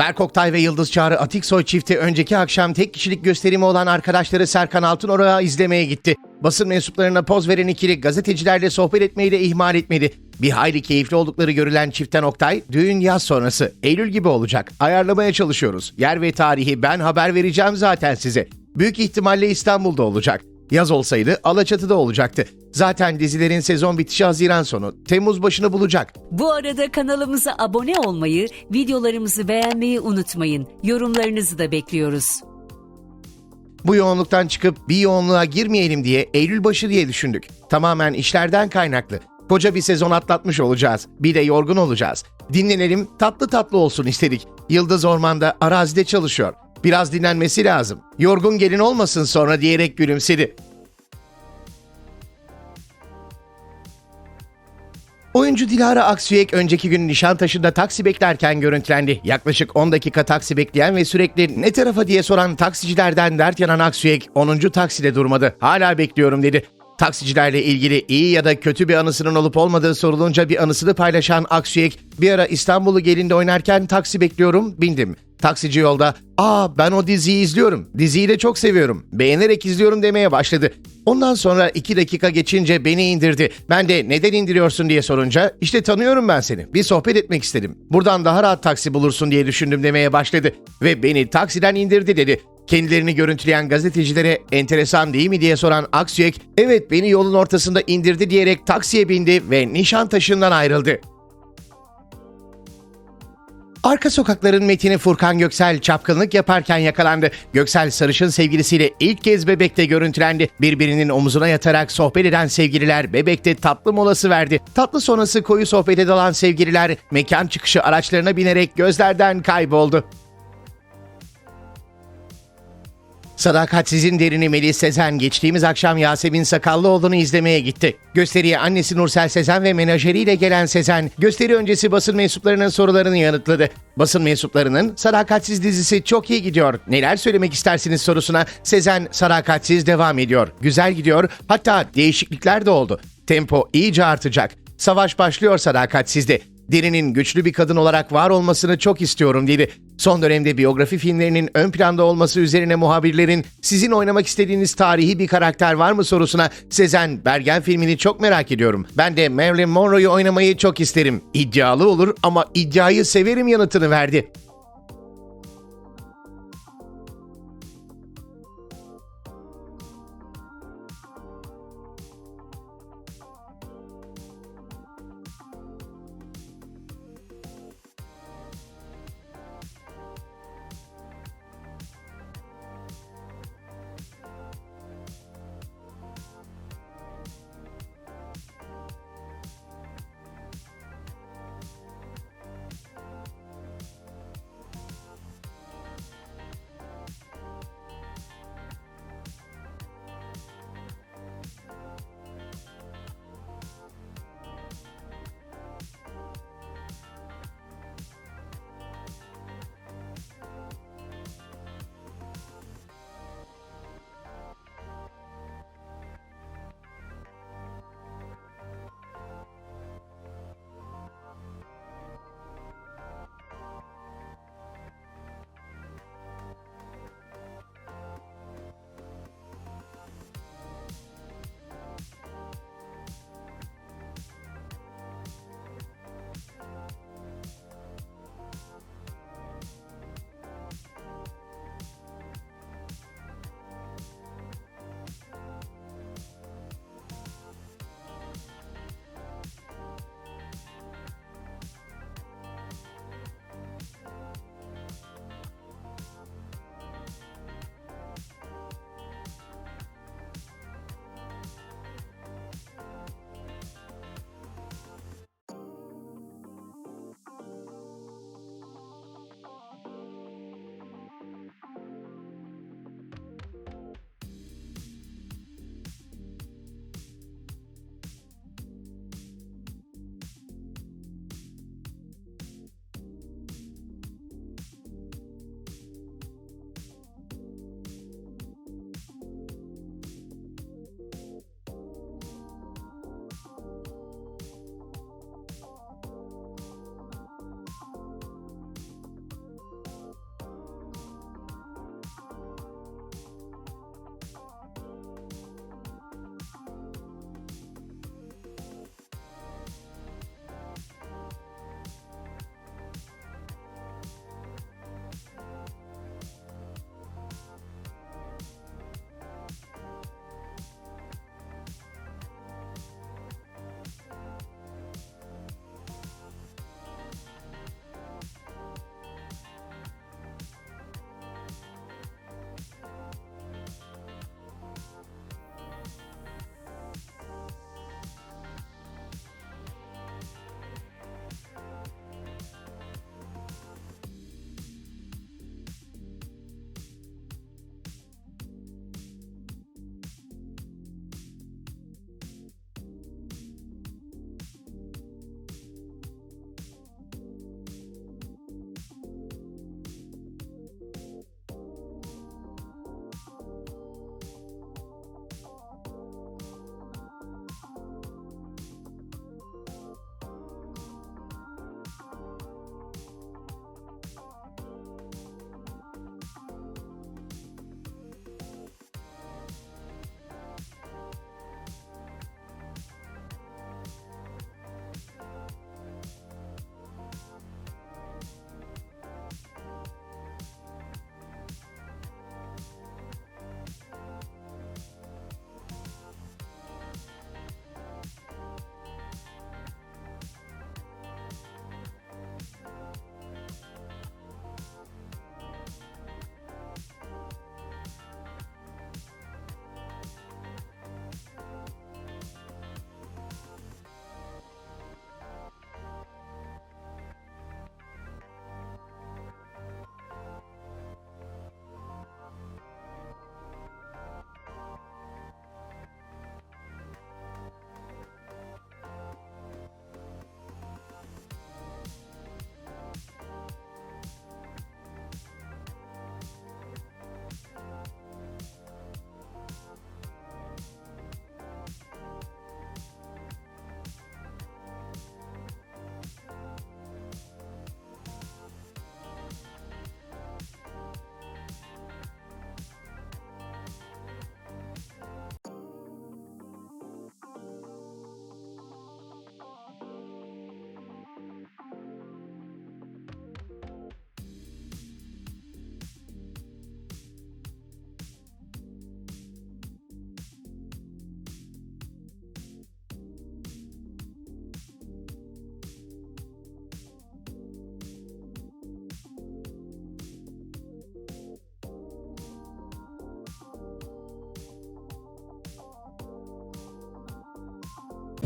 Berk Oktay ve Yıldız Çağrı Atiksoy çifti önceki akşam tek kişilik gösterimi olan arkadaşları Serkan Altınor'a izlemeye gitti. Basın mensuplarına poz veren ikili gazetecilerle sohbet etmeyi de ihmal etmedi. Bir hayli keyifli oldukları görülen çiftten Oktay, düğün yaz sonrası, Eylül gibi olacak. Ayarlamaya çalışıyoruz. Yer ve tarihi ben haber vereceğim zaten size. Büyük ihtimalle İstanbul'da olacak. Yaz olsaydı Alaçatı'da olacaktı. Zaten dizilerin sezon bitişi Haziran sonu, Temmuz başını bulacak. Bu arada kanalımıza abone olmayı, videolarımızı beğenmeyi unutmayın. Yorumlarınızı da bekliyoruz. Bu yoğunluktan çıkıp bir yoğunluğa girmeyelim diye Eylül başı diye düşündük. Tamamen işlerden kaynaklı. Koca bir sezon atlatmış olacağız. Bir de yorgun olacağız. Dinlenelim, tatlı tatlı olsun istedik. Yıldız Orman'da arazide çalışıyor. Biraz dinlenmesi lazım. Yorgun gelin olmasın sonra diyerek gülümsedi. Oyuncu Dilara Aksüyek önceki gün Nişantaşı'nda taksi beklerken görüntülendi. Yaklaşık 10 dakika taksi bekleyen ve sürekli ne tarafa diye soran taksicilerden dert yanan Aksüyek 10. takside durmadı. Hala bekliyorum dedi. Taksicilerle ilgili iyi ya da kötü bir anısının olup olmadığı sorulunca bir anısını paylaşan Aksüyek bir ara İstanbul'u gelinde oynarken taksi bekliyorum bindim. Taksici yolda ''Aa ben o diziyi izliyorum. Diziyi de çok seviyorum. Beğenerek izliyorum.'' demeye başladı. Ondan sonra iki dakika geçince beni indirdi. Ben de neden indiriyorsun diye sorunca işte tanıyorum ben seni. Bir sohbet etmek istedim. Buradan daha rahat taksi bulursun diye düşündüm demeye başladı. Ve beni taksiden indirdi dedi. Kendilerini görüntüleyen gazetecilere enteresan değil mi diye soran Aksüyek, evet beni yolun ortasında indirdi diyerek taksiye bindi ve Nişantaşı'ndan ayrıldı. Arka sokakların Metin'i Furkan Göksel çapkınlık yaparken yakalandı. Göksel sarışın sevgilisiyle ilk kez Bebek'te görüntülendi. Birbirinin omuzuna yatarak sohbet eden sevgililer Bebek'te tatlı molası verdi. Tatlı sonrası koyu sohbete dalan sevgililer mekan çıkışı araçlarına binerek gözlerden kayboldu. Sadakatsizin derini Melis Sezen geçtiğimiz akşam Yasemin Sakallıoğlu'nu izlemeye gitti. Gösteriye annesi Nursel Sezen ve menajeriyle gelen Sezen, gösteri öncesi basın mensuplarının sorularını yanıtladı. Basın mensuplarının Sadakatsiz dizisi çok iyi gidiyor. Neler söylemek istersiniz sorusuna Sezen Sadakatsiz devam ediyor. Güzel gidiyor. Hatta değişiklikler de oldu. Tempo iyice artacak. Savaş başlıyor sadakatsizde. Derin'in güçlü bir kadın olarak var olmasını çok istiyorum dedi. Son dönemde biyografi filmlerinin ön planda olması üzerine muhabirlerin sizin oynamak istediğiniz tarihi bir karakter var mı sorusuna Sezen Bergen filmini çok merak ediyorum. Ben de Marilyn Monroe'yu oynamayı çok isterim. İddialı olur ama iddiayı severim yanıtını verdi.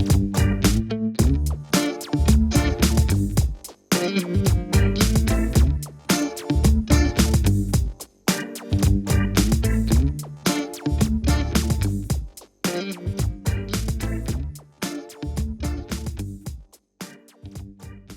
you